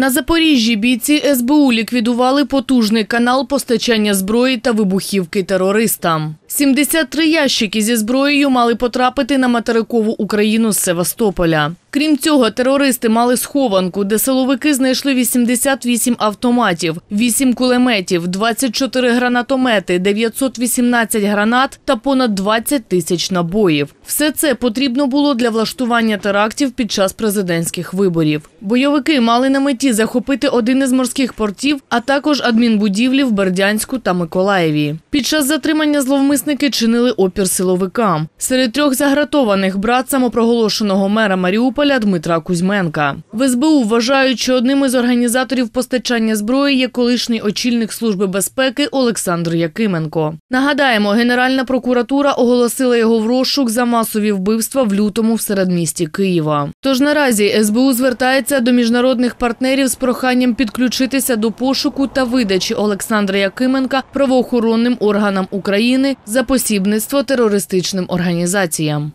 На Запоріжжі бійці СБУ ліквідували потужний канал постачання зброї та вибухівки терористам. 73 ящики зі зброєю мали потрапити на материкову Україну з Севастополя. Крім цього, терористи мали схованку, де силовики знайшли 88 автоматів, 8 кулеметів, 24 гранатомети, 918 гранат та понад 20 тисяч набоїв. Все це потрібно було для влаштування терактів під час президентських виборів. Бойовики мали на меті захопити один із морських портів, а також адмінбудівлі в Бердянську та Миколаєві. Під час затримання зловмисники чинили опір силовикам. Серед трьох загратованих брат самопроголошеного мера Маріуполя Дмитра Кузьменка. В СБУ вважають, що одним із організаторів постачання зброї є колишній очільник служби безпеки Олександр Якименко. Нагадаємо, Генеральна прокуратура оголосила його в розшук за масові вбивства в лютому в середмісті Києва. Тож наразі СБУ звертається до міжнародних партнерів з проханням підключитися до пошуку та видачі Олександра Якименка правоохоронним органам України за посібництво терористичним організаціям.